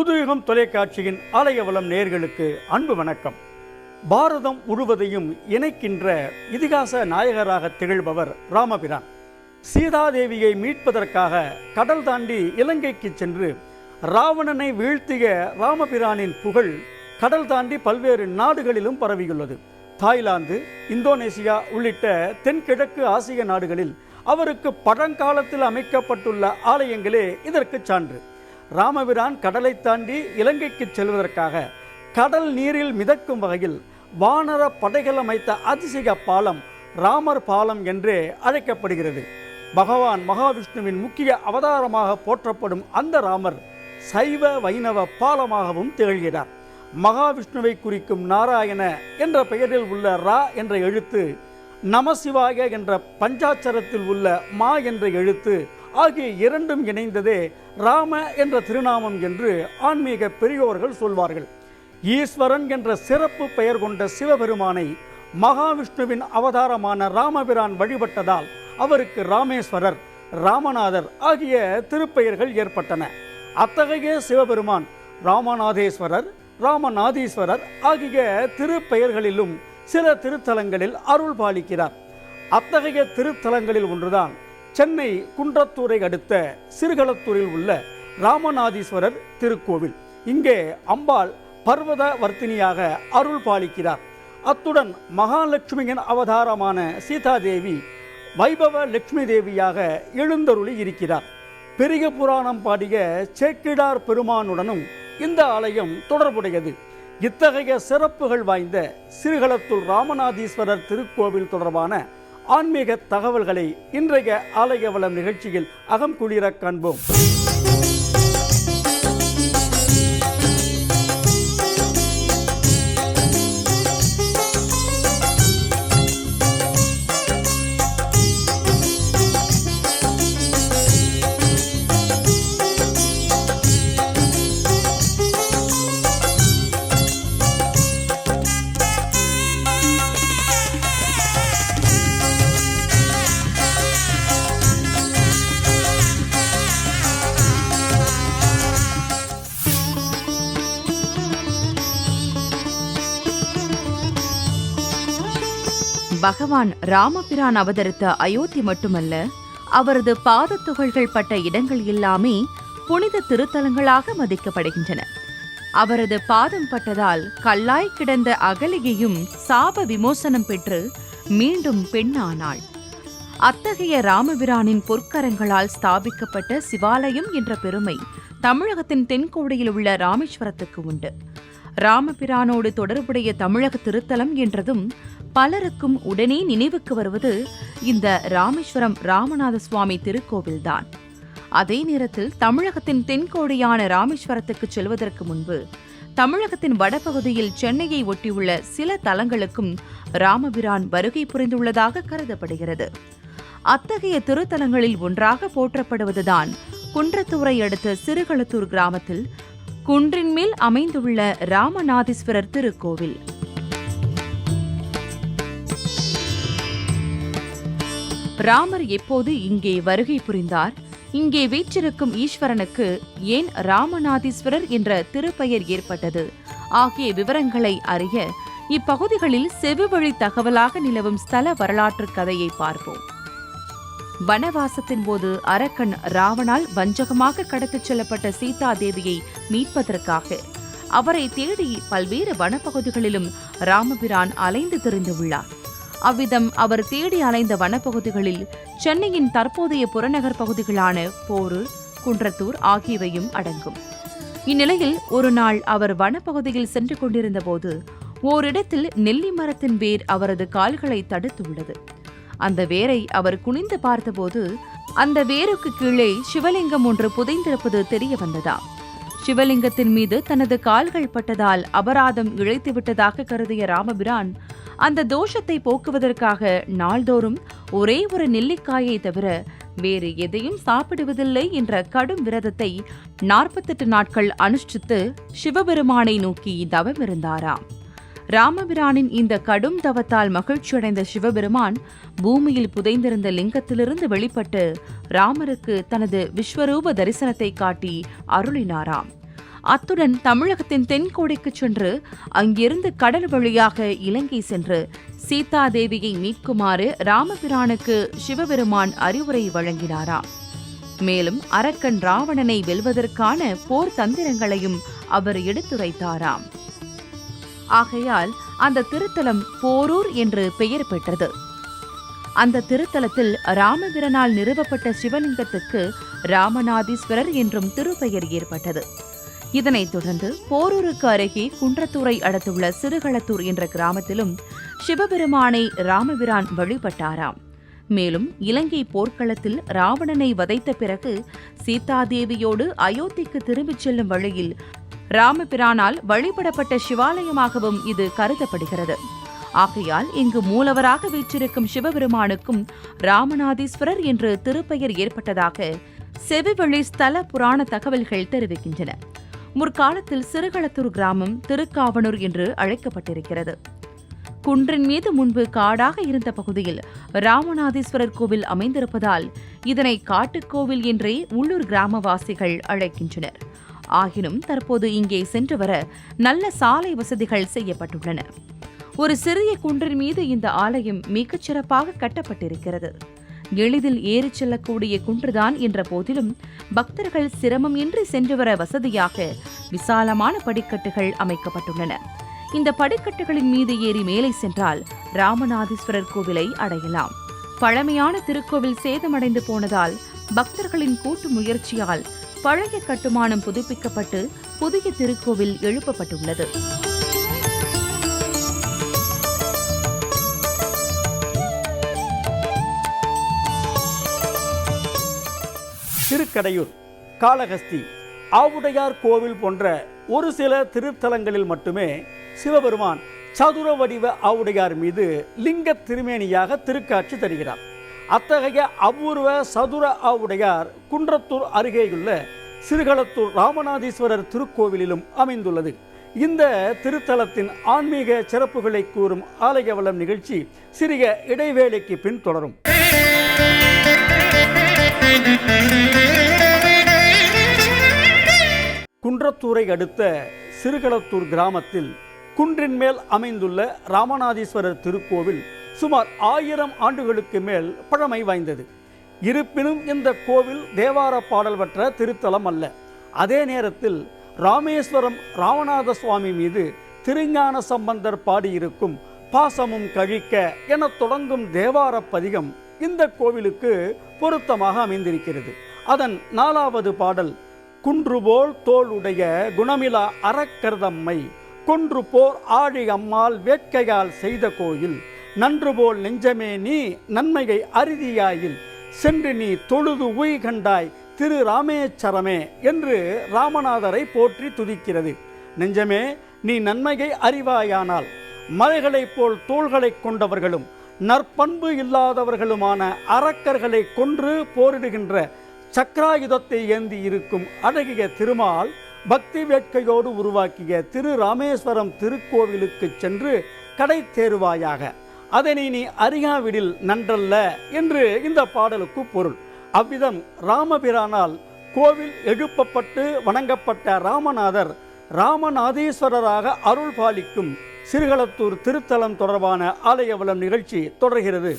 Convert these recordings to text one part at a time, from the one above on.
புதுயுகம் தொலைக்காட்சியின் ஆலயவளம் நேர்களுக்கு அன்பு வணக்கம். பாரதம் முழுவதையும் இணைக்கின்ற இதிகாச நாயகராக திகழ்பவர் ராமபிரான். சீதாதேவியை மீட்பதற்காக கடல் தாண்டி இலங்கைக்கு சென்று ராவணனை வீழ்த்திய ராமபிரானின் புகழ் கடல் தாண்டி பல்வேறு நாடுகளிலும் பரவியுள்ளது. தாய்லாந்து இந்தோனேசியா உள்ளிட்ட தென்கிழக்கு ஆசிய நாடுகளில் அவருக்கு பழங்காலத்தில் அமைக்கப்பட்டுள்ள ஆலயங்களே இதற்கு சான்று. ராமபிரான் கடலை தாண்டி இலங்கைக்கு செல்வதற்காக கடல் நீரில் மிதக்கும் வகையில் வானர படைகள் அமைத்த அதிசய பாலம் ராமர் பாலம் என்றே அழைக்கப்படுகிறது. பகவான் மகாவிஷ்ணுவின் முக்கிய அவதாரமாக போற்றப்படும் அந்த ராமர் சைவ வைணவ பாலமாகவும் திகழ்கிறார். மகாவிஷ்ணுவை குறிக்கும் நாராயண என்ற பெயரில் உள்ள ரா என்ற எழுத்து நமசிவாய என்ற பஞ்சாட்சரத்தில் உள்ள மா என்ற எழுத்து ஆகிய இரண்டும் இணைந்ததே ராம என்ற திருநாமம் என்று ஆன்மீக பெரியோர்கள் சொல்வார்கள். ஈஸ்வரன் என்ற சிறப்பு பெயர் கொண்ட சிவபெருமானை மகாவிஷ்ணுவின் அவதாரமான ராமபிரான் வழிபட்டதால் அவருக்கு ராமேஸ்வரர் ராமநாதர் ஆகிய திருப்பெயர்கள் ஏற்பட்டன. அத்தகைய சிவபெருமான் ராமநாதேஸ்வரர் ராமநாதீஸ்வரர் ஆகிய திருப்பெயர்களிலும் சில திருத்தலங்களில் அருள் பாலிக்கிறார். அத்தகைய திருத்தலங்களில் ஒன்றுதான் சென்னை குன்றத்தூரை அடுத்த சிறுகளத்தூரில் உள்ள ராமநாதீஸ்வரர் திருக்கோவில். இங்கே அம்பாள் பர்வத வர்த்தினியாக அருள் பாலிக்கிறார். அத்துடன் மகாலட்சுமியின் அவதாரமான சீதாதேவி வைபவ லட்சுமி தேவியாக எழுந்தருளி இருக்கிறார். பெரிய புராணம் பாடிய சேக்கிடார் பெருமானுடனும் இந்த ஆலயம் தொடர்புடையது. இத்தகைய சிறப்புகள் வாய்ந்த சிறுகளத்தூர் ராமநாதீஸ்வரர் திருக்கோவில் தொடர்பான ஆன்மீக தகவல்களை இன்றைய ஆலய வளம் நிகழ்ச்சியில் அகம் குளிர காண்போம். பகவான் ராமபிரான் அவதரித்த அயோத்தி மட்டுமல்ல அவரது பாதத்துகள்கள் பட்ட இடங்கள் எல்லாமே புனித திருத்தலங்களாக மதிக்கப்படுகின்றன. அவரது பாதம் பட்டதால் கல்லாய் கிடந்த அகலிகையும் சாப விமோசனம் பெற்று மீண்டும் பெண்ணானாள். அத்தகைய ராமபிரானின் பொற்கரங்களால் ஸ்தாபிக்கப்பட்ட சிவாலயம் என்ற பெருமை தமிழகத்தின் தென்கோடியில் உள்ள ராமேஸ்வரத்துக்கு உண்டு. ராமபிரானோடு தொடர்புடைய தமிழக திருத்தலம் என்றதும் பலருக்கும் உடனே நினைவுக்கு வருவது இந்த ராமேஸ்வரம் ராமநாத சுவாமி திருக்கோவில்தான். அதே நேரத்தில் தமிழகத்தின் தென்கோடியான ராமேஸ்வரத்துக்கு செல்வதற்கு முன்பு தமிழகத்தின் வடபகுதியில் சென்னையை ஒட்டியுள்ள சில தலங்களுக்கும் ராமபிரான் வருகை புரிந்துள்ளதாக கருதப்படுகிறது. அத்தகைய திருத்தலங்களில் ஒன்றாக போற்றப்படுவதுதான் குன்றத்தூரை அடுத்த சிறுகளத்தூர் கிராமத்தில் குன்றின் மேல் அமைந்துள்ள ராமநாதீஸ்வரர் திருக்கோவில். ராமர் எப்போது இங்கே வருகை புரிந்தார்? இங்கே வீற்றிருக்கும் ஈஸ்வரனுக்கு ஏன் ராமநாதீஸ்வரர் என்ற திருப்பெயர் ஏற்பட்டது? ஆகிய விவரங்களை அறிய இப்பகுதிகளில் செவிவழி தகவலாக நிலவும் ஸ்தல வரலாற்று கதையை பார்ப்போம். வனவாசத்தின் போது அரக்கன் ராவணால் வஞ்சகமாக கடத்திச் செல்லப்பட்ட சீதா தேவியை மீட்பதற்காக அவரை தேடி பல்வேறு வனப்பகுதிகளிலும் ராமபிரான் அலைந்து திரிந்துள்ளார். அவ்விதம் அவர் தேடி அலைந்த வனப்பகுதிகளில் சென்னையின் தற்போதைய புறநகர் பகுதிகளான போரூர் குன்றத்தூர் ஆகியவையும் அடங்கும். இந்நிலையில் ஒரு நாள் அவர் வனப்பகுதியில் சென்று கொண்டிருந்தபோது ஓரிடத்தில் நெல்லி மரத்தின் வேர் அவரது கால்களை தடுத்துள்ளது அந்த வேரை அவர் குனிந்து பார்த்தபோது அந்த வேருக்கு கீழே சிவலிங்கம் ஒன்று புதைந்திருப்பது தெரிய வந்ததாம் சிவலிங்கத்தின் மீது தனது கால்கள் பட்டதால் அபராதம் இழைத்து விட்டதாக கருதிய ராமபிரான் அந்த தோஷத்தை போக்குவதற்காக நாள்தோறும் ஒரே ஒரு நெல்லிக்காயை தவிர வேறு எதையும் சாப்பிடுவதில்லை என்ற கடும் விரதத்தை நாற்பத்தெட்டு நாட்கள் அனுஷ்டித்து சிவபெருமானை நோக்கி தவம் இருந்தாராம் ராமபிரானின் இந்த கடும் தவத்தால் மகிழ்ச்சியடைந்த சிவபெருமான் பூமியில் புதைந்திருந்த லிங்கத்திலிருந்து வெளிப்பட்டு ராமருக்கு தனது விஸ்வரூப தரிசனத்தை காட்டி அருளினாராம். அத்துடன் தமிழகத்தின் தென்கோடிக்கு சென்று அங்கிருந்து கடல் வழியாக இலங்கை சென்று சீதாதேவியை மீட்குமாறு ராமபிரானுக்கு சிவபெருமான் அறிவுரை வழங்கினாராம். மேலும் அரக்கன் ராவணனை வெல்வதற்கான போர் தந்திரங்களையும் அவர் எடுத்துரைத்தாராம். ஆகையால் அந்த திருத்தலம் போரூர் என்று பெயர் பெற்றது. அந்த திருத்தலத்தில் ராமபிரனால் நிறுவப்பட்ட சிவலிங்கத்துக்கு ராமநாதீஸ்வரர் என்றும் திருப்பெயர் ஏற்பட்டது. இதனைத் தொடர்ந்து போரூருக்கு அருகே குன்றத்தூரை அடுத்துள்ள சிறுகளத்தூர் என்ற கிராமத்திலும் சிவபெருமானை ராமபிரான் வழிபட்டாராம். மேலும் இலங்கை போர்க்களத்தில் ராவணனை வதைத்த பிறகு சீதாதேவியோடு அயோத்திக்கு திரும்பிச் செல்லும் வழியில் ராமபிரானால் வழிபடப்பட்ட சிவாலயமாகவும் இது கருதப்படுகிறது. ஆகையால் இங்கு மூலவராக வீற்றிருக்கும் சிவபெருமானுக்கும் ராமநாதீஸ்வரர் என்று திருப்பெயர் ஏற்பட்டதாக செவிவழி ஸ்தல புராண தகவல்கள் தெரிவிக்கின்றன. முற்காலத்தில் சிறுகளத்தூர் கிராமம் திருக்காவனூர் என்று அழைக்கப்பட்டிருக்கிறது. குன்றின் மீது முன்பு காடாக இருந்த பகுதியில் ராமநாதீஸ்வரர் கோவில் அமைந்திருப்பதால் இதனை காட்டுக்கோவில் என்றே உள்ளூர் கிராமவாசிகள் அழைக்கின்றனர். ஆகினும் தற்போது இங்கே சென்று வர நல்ல சாலை வசதிகள் செய்யப்பட்டுள்ளன. ஒரு சிறிய குன்றின் மீது இந்த ஆலயம் மிகச் சிறப்பாக கட்டப்பட்டிருக்கிறது. எளிதில் ஏறிச் செல்லக்கூடிய குன்றுதான் என்ற போதிலும் பக்தர்கள் சிரமம் இன்றி சென்று வர வசதியாக விசாலமான படிக்கட்டுகள் அமைக்கப்பட்டுள்ளன. இந்த படிக்கட்டுகளின் மீது ஏறி மேலே சென்றால் ராமநாதீஸ்வரர் கோவிலை அடையலாம். பழமையான திருக்கோவில் சேதமடைந்து போனதால் பக்தர்களின் கூட்டு முயற்சியால் பழைய கட்டுமானம் புதுப்பிக்கப்பட்டு புதிய திருக்கோவில் எழுப்பப்பட்டுள்ளது. திருக்கடையூர் காளகஸ்தி ஆவுடையார் கோவில் போன்ற ஒரு சில திருத்தலங்களில் மட்டுமே சிவபெருமான் சதுர வடிவ ஆவுடையார் மீது லிங்க திருமேனியாக திருக்காட்சி தருகிறார். அத்தகைய அபூர்வ சதுர ஆவுடையார் குன்றத்தூர் அருகேயுள்ள சிறுகளத்தூர் ராமநாதீஸ்வரர் திருக்கோவிலிலும் அமைந்துள்ளது. இந்த திருத்தலத்தின் ஆன்மீக சிறப்புகளை கூறும் ஆலய வளம் நிகழ்ச்சி சிறிய இடைவேளைக்கு பின் தொடரும். குன்றத்தூரை அடுத்த சிறுகளத்தூர் கிராமத்தில் குன்றின் மேல் அமைந்துள்ள ராமநாதீஸ்வரர் திருக்கோவில் சுமார் ஆயிரம் ஆண்டுகளுக்கு மேல் பழமை வாய்ந்தது. இருப்பினும் இந்த கோவில் தேவார பாடல் பெற்ற திருத்தலம் அல்ல. அதே நேரத்தில் ராமேஸ்வரம் ராமநாத சுவாமி மீது திருஞான சம்பந்தர் பாடியிருக்கும் பாசமும் கழிக்க என தொடங்கும் தேவார பதிகம் இந்த கோவிலுக்கு பொருத்தமாக அமைந்திருக்கிறது. அதன் நாலாவது பாடல் குன்றுபோல் தோளுடைய குணமிலா அறக்கருதம்மை கொன்று போர் ஆழி அம்மாள் வேட்கையால் செய்த கோயில் நன்று போல் நெஞ்சமே நீ நன்மையை அறுதியாயில் சென்று நீ தொழுது உய் கண்டாய் திரு ராமேச்சரமே என்று ராமநாதரை போற்றி துதிக்கிறது. நெஞ்சமே நீ நன்மையை அறிவாயானால் மலைகளைப் போல் தோள்களைக் கொண்டவர்களும் நற்பண்பு இல்லாதவர்களுமான அரக்கர்களை கொன்று போரிடுகின்ற சக்கராயுதத்தை ஏந்தி இருக்கும் அழகிய திருமால் பக்தி வேட்கையோடு உருவாக்கிய திரு ராமேஸ்வரம் திருக்கோவிலுக்கு சென்று கடை தேருவாயாக அதனை நீ அறியாவிடில் நன்றல்ல என்று இந்த பாடலுக்கு பொருள். அவ்விதம் ராமபிரானால் கோவில் எழுப்பப்பட்டு வணங்கப்பட்ட ராமநாதர் ராமநாதீஸ்வரராக அருள் பாலிக்கும் சிறுகளத்தூர் திருத்தலம் தொடர்பான ஆலயவளம் நிகழ்ச்சி தொடர்கிறது.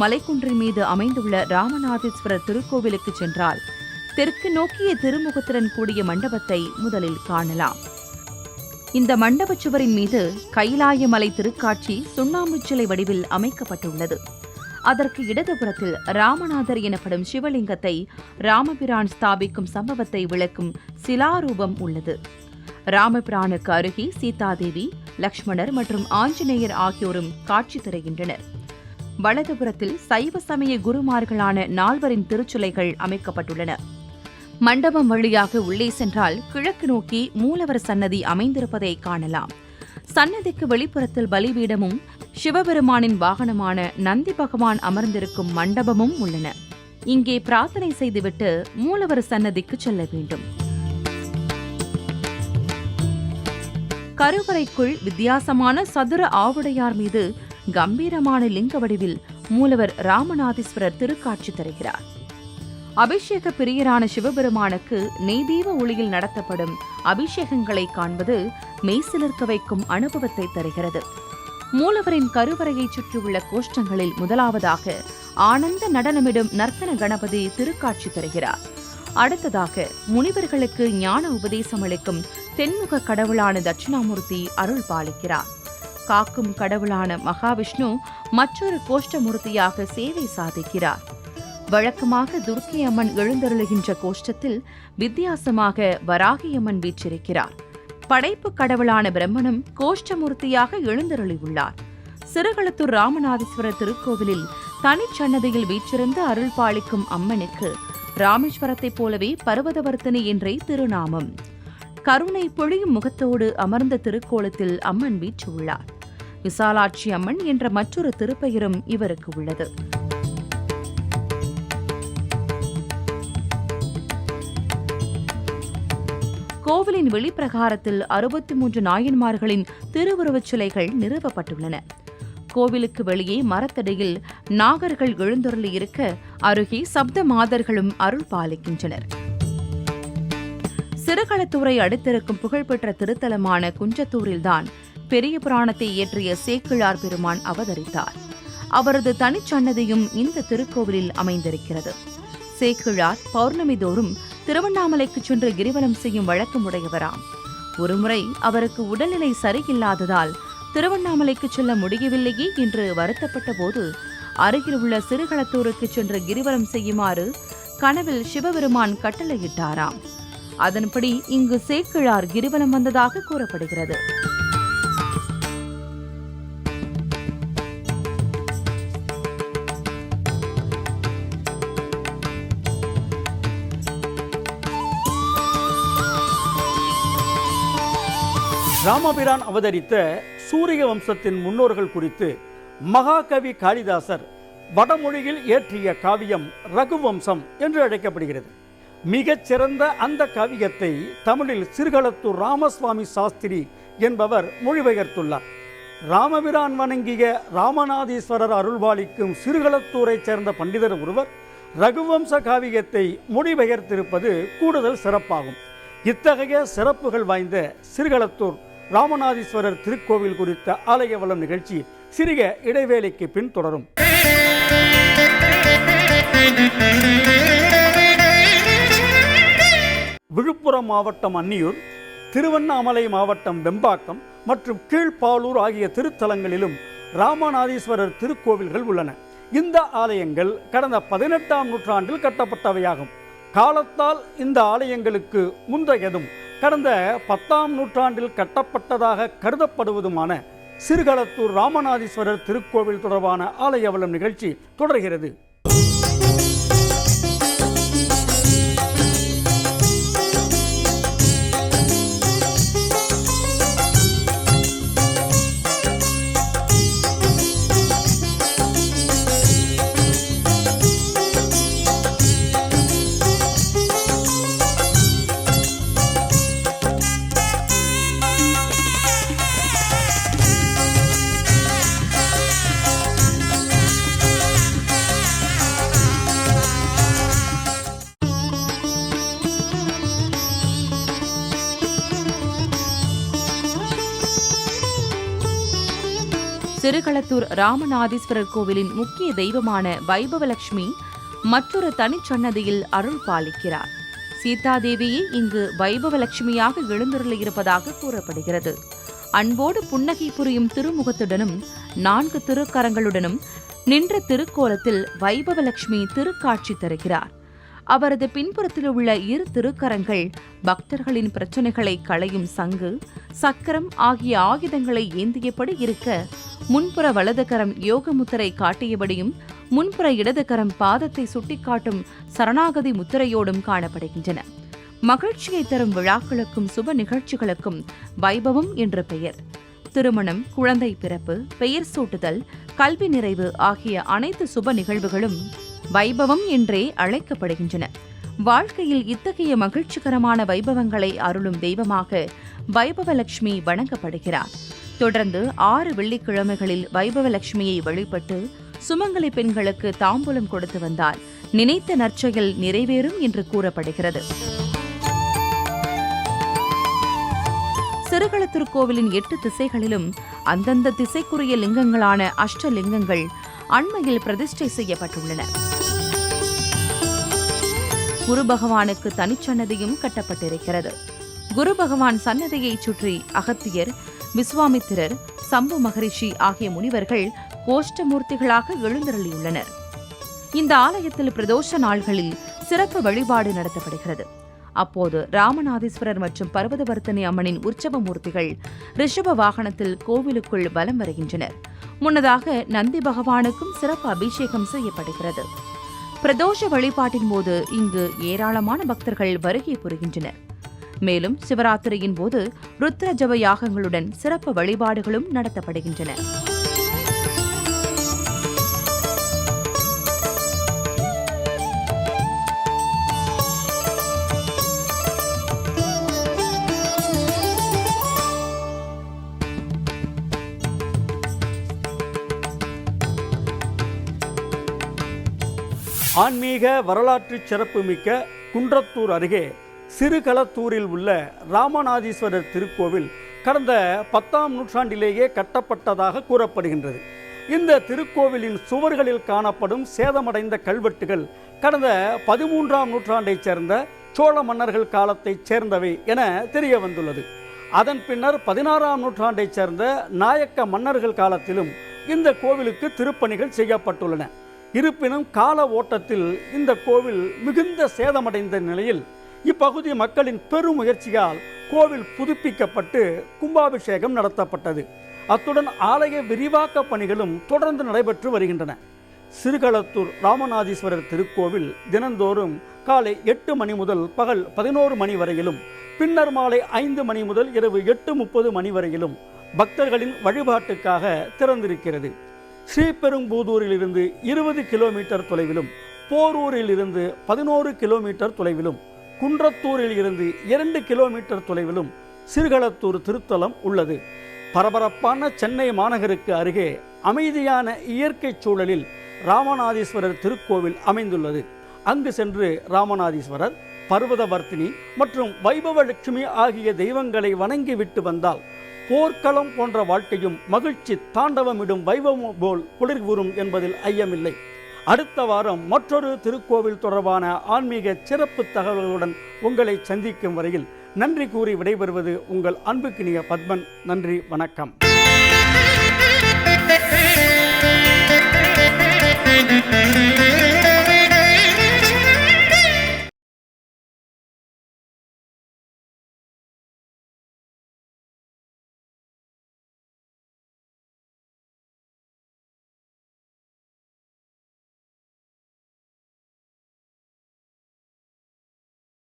மலைக்குன்றின் மீது அமைந்துள்ள ராமநாதீஸ்வரர் திருக்கோவிலுக்கு சென்றால் தெற்கு நோக்கிய திருமுகத்துடன் கூடிய மண்டபத்தை முதலில் காணலாம். இந்த மண்டபச் சுவரின் மீது கைலாயமலை திருக்காட்சி சுண்ணாம்புச் சிலை வடிவில் அமைக்கப்பட்டுள்ளது. அதற்கு இடதுபுறத்தில் ராமநாதர் எனப்படும் சிவலிங்கத்தை ராமபிரான் ஸ்தாபிக்கும் சம்பவத்தை விளக்கும் சிலாரூபம் உள்ளது. ராமபிரானுக்கு அருகே சீதாதேவி லக்ஷ்மணர் மற்றும் ஆஞ்சநேயர் ஆகியோரும் காட்சி தருகின்றனர். வலதுபுறத்தில் சைவ சமய குருமார்களான நால்வரின் திருச்சுலைகள் அமைக்கப்பட்டுள்ளன. மண்டபம் வழியாக உள்ளே சென்றால் கிழக்கு நோக்கி மூலவர் சன்னதி அமைந்திருப்பதை காணலாம். சன்னதிக்கு வெளிப்புறத்தில் பலிபீடமும் சிவபெருமானின் வாகனமான நந்தி பகவான் அமர்ந்திருக்கும் மண்டபமும் உள்ளன. இங்கே பிரார்த்தனை செய்துவிட்டு மூலவர் சன்னதிக்கு செல்ல வேண்டும். கருவறைக்குள் வித்தியாசமான சதுர ஆவுடையார் மீது கம்பீரமான லிங்க வடிவில் மூலவர் ராமநாதீஸ்வரர் திருக்காட்சி தருகிறார். அபிஷேக பிரியரான சிவபெருமானுக்கு நெய்தீப ஒளியில் நடத்தப்படும் அபிஷேகங்களை காண்பது மெய்சிலிருக்க வைக்கும் அனுபவத்தை தருகிறது. மூலவரின் கருவறையைச் சுற்றியுள்ள கோஷ்டங்களில் முதலாவதாக ஆனந்த நடனமிடும் நர்த்தன கணபதி திருக்காட்சி தருகிறார். அடுத்ததாக முனிவர்களுக்கு ஞான உபதேசம் அளிக்கும் தென்முக கடவுளான தட்சிணாமூர்த்தி அருள் பாலிக்கிறார். காக்கும் கடவுளான மகாவிஷ்ணு மற்றொரு கோஷ்டமூர்த்தியாக சேவை சாதிக்கிறார். வழக்கமாக துர்க்கை அம்மன் எழுந்தருளுகின்ற கோஷ்டத்தில் வித்தியாசமாக வராகியம்மன் வீற்றிருக்கிறார். படைப்பு கடவுளான பிரம்மனும் கோஷ்டமூர்த்தியாக எழுந்தருளியுள்ளார். சிறுகளத்தூர் ராமநாதீஸ்வரர் திருக்கோவிலில் தனிச்சன்னதியில் வீற்றிருந்து அருள் பாலிக்கும் அம்மனுக்கு ராமேஸ்வரத்தைப் போலவே பர்வதவர்த்தினி என்றே திருநாமம். கருணை பொழியும் முகத்தோடு அமர்ந்த திருக்கோலத்தில் அம்மன் வீற்றுள்ளார். விசாலாட்சி அம்மன் என்ற மற்றொரு திருப்பெயரும் இவருக்கு உள்ளது. கோவிலின் வெளிப்பிரகாரத்தில் அறுபத்தி மூன்று நாயன்மார்களின் திருவுருவச் சிலைகள் நிறுவப்பட்டுள்ளன. கோவிலுக்கு வெளியே மரத்தடியில் நாகர்கள் எழுந்தருளி இருக்க அருகே சப்த மாதர்களும் அருள் பாலிக்கின்றனர். சிறுகளத்தூரை அடுத்திருக்கும் புகழ்பெற்ற திருத்தலமான குஞ்சத்தூரில்தான் பெரிய புராணத்தை இயற்றிய சேக்கிழார் பெருமான் அவதரித்தார். அவரது தனிச்சன்னதியும் இந்த திருக்கோவிலில் அமைந்திருக்கிறது. சேக்கிழார் பௌர்ணமி தோறும் திருவண்ணாமலைக்கு சென்று கிரிவலம் செய்யும் வழக்கம் உடையவராம் ஒருமுறை அவருக்கு உடல்நிலை சரியில்லாததால் திருவண்ணாமலைக்கு செல்ல முடியவில்லையே என்று வருத்தப்பட்ட போது அருகில் உள்ள சிறுகளத்தூருக்கு சென்று கிரிவலம் செய்யுமாறு கனவில் சிவபெருமான் கட்டளையிட்டாராம். அதன்படி இங்கு சேக்கிழார் கிரிவலம் வந்ததாக கூறப்படுகிறது. ராமபிரான் அவதரித்த சூரிய வம்சத்தின் முன்னோர்கள் குறித்து மகாகவி காளிதாசர் வடமொழியில் இயற்றிய காவியம் ரகுவம்சம் என்று அழைக்கப்படுகிறது. மிகச் சிறந்த அந்த காவியத்தை தமிழில் சிறுகளத்தூர் ராமசுவாமி சாஸ்திரி என்பவர் மொழிபெயர்த்துள்ளார். ராமபிரான் வணங்கிய ராமநாதீஸ்வரர் அருள்வாளிக்கும் சிறுகளத்தூரைச் சேர்ந்த பண்டிதர் ஒருவர் ரகுவம்ச காவியத்தை மொழிபெயர்த்திருப்பது கூடுதல் சிறப்பாகும். இத்தகைய சிறப்புகள் வாய்ந்த சிறுகளத்தூர் ராமநாதீஸ்வரர் திருக்கோவில் குறித்த ஆலய வளம் நிகழ்ச்சி சிறிய இடைவேளைக்கு பின் தொடரும். விழுப்புரம் மாவட்டம் அன்னியூர் திருவண்ணாமலை மாவட்டம் வெம்பாக்கம் மற்றும் கீழ்ப்பாலூர் ஆகிய திருத்தலங்களிலும் ராமநாதீஸ்வரர் திருக்கோவில்கள் உள்ளன. இந்த ஆலயங்கள் கடந்த பதினெட்டாம் நூற்றாண்டில் கட்டப்பட்டவையாகும். காலத்தால் இந்த ஆலயங்களுக்கு முந்தையதும் கடந்த பத்தாம் நூற்றாண்டில் கட்டப்பட்டதாக கருதப்படுவதுமான சிறுகளத்தூர் ராமநாதீஸ்வரர் திருக்கோவில் தொடர்பான ஆலயவலம் நிகழ்ச்சி தொடர்கிறது. சிறுகளத்தூர் ராமநாதீஸ்வரர் கோவிலின் முக்கிய தெய்வமான வைபவலட்சுமி மற்றொரு தனிச்சன்னதியில் அருள் பாலிக்கிறார். சீதாதேவியே இங்கு வைபவலட்சுமியாக எழுந்தருளியிருப்பதாக கூறப்படுகிறது. அன்போடு புன்னகை புரியும் திருமுகத்துடனும் நான்கு திருக்கரங்களுடனும் நின்ற திருக்கோலத்தில் வைபவலட்சுமி திருக்காட்சி தருகிறார். அவரது பின்புறத்தில் உள்ள இரு திருக்கரங்கள் பக்தர்களின் பிரச்சனைகளை களையும் சங்கு சக்கரம் ஆகிய ஆயுதங்களை ஏந்தியபடி இருக்க முன்புற வலது கரம் யோக முத்திரை காட்டியபடியும் முன்புற இடது கரம் பாதத்தை சுட்டிக்காட்டும் சரணாகதி முத்திரையோடும் காணப்படுகின்றன. மகிழ்ச்சியை தரும் விழாக்களுக்கும் சுப நிகழ்ச்சிகளுக்கும் வைபவம் என்ற பெயர். திருமணம் குழந்தை பிறப்பு பெயர் சூட்டுதல் கல்வி நிறைவு ஆகிய அனைத்து சுப நிகழ்வுகளும் வைபவம் என்றே அழைக்கப்படுகின்றன. வாழ்க்கையில் இத்தகைய மகிழ்ச்சிகரமான வைபவங்களை அருளும் தெய்வமாக வைபவலட்சுமி வணங்கப்படுகிறார். தொடர்ந்து ஆறு வெள்ளிக்கிழமைகளில் வைபவலட்சுமியை வழிபட்டு சுமங்கலி பெண்களுக்கு தாம்பூலம் கொடுத்து வந்தால் நினைத்த நற்செயல் நிறைவேறும் என்று கூறப்படுகிறது. சிறுகளத்திருக்கோவிலின் எட்டு திசைகளிலும் அந்தந்த திசைக்குரிய லிங்கங்களான அஷ்டலிங்கங்கள் அண்மையில் பிரதிஷ்டை செய்யப்பட்டுள்ளன. குரு பகவானுக்கு தனிச்சன்னதியும் கட்டப்பட்டிருக்கிறது. குரு பகவான் சன்னதியைச் சுற்றி அகத்தியர் விஸ்வாமித்திரர் சம்பு மகரிஷி ஆகிய முனிவர்கள் கோஷ்டமூர்த்திகளாக எழுந்தருளியுள்ளனர். இந்த ஆலயத்தில் பிரதோஷ நாள்களில் சிறப்பு வழிபாடு நடத்தப்படுகிறது. அப்போது ராமநாதீஸ்வரர் மற்றும் பர்வதவர்த்தனி அம்மனின் உற்சவ மூர்த்திகள் ரிஷப வாகனத்தில் கோவிலுக்குள் வலம் வருகின்றனர். முன்னதாக நந்தி பகவானுக்கும் சிறப்பு அபிஷேகம் செய்யப்படுகிறது. பிரதோஷ வழிபாட்டின் போது இங்கு ஏராளமான பக்தர்கள் வருகை புரிகின்றனர். மேலும் சிவராத்திரியின் போது ருத்ர ஜப யாகங்களுடன் சிறப்பு வழிபாடுகளும் நடத்தப்படுகின்றன. ஆன்மீக வரலாற்று சிறப்புமிக்க குன்றத்தூர் அருகே சிறுகளத்தூரில் உள்ள ராமநாதீஸ்வரர் திருக்கோவில் கடந்த பத்தாம் நூற்றாண்டிலேயே கட்டப்பட்டதாக கூறப்படுகின்றது. இந்த திருக்கோவிலின் சுவர்களில் காணப்படும் சேதமடைந்த கல்வெட்டுகள் கடந்த பதிமூன்றாம் நூற்றாண்டைச் சேர்ந்த சோழ மன்னர்கள் காலத்தைச் சேர்ந்தவை என தெரிய வந்துள்ளது அதன் பின்னர் பதினாறாம் நூற்றாண்டைச் சேர்ந்த நாயக்க மன்னர்கள் காலத்திலும் இந்த கோவிலுக்கு திருப்பணிகள் செய்யப்பட்டுள்ளன. இருப்பினும் கால ஓட்டத்தில் இந்த கோவில் மிகுந்த சேதமடைந்த நிலையில் இப்பகுதி மக்களின் பெரும் முயற்சியால் கோவில் புதுப்பிக்கப்பட்டு கும்பாபிஷேகம் நடத்தப்பட்டது. அத்துடன் ஆலய விரிவாக்க பணிகளும் தொடர்ந்து நடைபெற்று வருகின்றன. சிறுகளத்தூர் ராமநாதீஸ்வரர் திருக்கோவில் தினந்தோறும் காலை எட்டு மணி முதல் பகல் பதினோரு மணி வரையிலும் பின்னர் மாலை ஐந்து மணி முதல் இரவு எட்டு முப்பது மணி வரையிலும் பக்தர்களின் வழிபாட்டுக்காக திறந்திருக்கிறது. ஸ்ரீபெரும்புதூரிலிருந்து இருபது கிலோமீட்டர் தொலைவிலும் போரூரில் இருந்து பதினோரு கிலோமீட்டர் தொலைவிலும் குன்றத்தூரில் இருந்து இரண்டு கிலோமீட்டர் தொலைவிலும் சிறுகளத்தூர் திருத்தலம் உள்ளது. பரபரப்பான சென்னை மாநகருக்கு அருகே அமைதியான இயற்கை சூழலில் ராமநாதீஸ்வரர் திருக்கோவில் அமைந்துள்ளது. அங்கு சென்று ராமநாதீஸ்வரர் பர்வதவர்த்தினி மற்றும் வைபவலட்சுமி ஆகிய தெய்வங்களை வணங்கிவிட்டு வந்தால் போர்க்களம் போன்ற வாழ்க்கையும் மகிழ்ச்சி தாண்டவமிடும் வைபவம் போல் குளிர்வுறும் என்பதில் ஐயமில்லை. அடுத்த வாரம் மற்றொரு திருக்கோவில் தொடர்பான ஆன்மீக சிறப்பு தகவல்களுடன் உங்களை சந்திக்கும் வரையில் நன்றி கூறி விடைபெறுவது உங்கள் அன்புக்கினிய பத்மன் நன்றி வணக்கம் Thank you.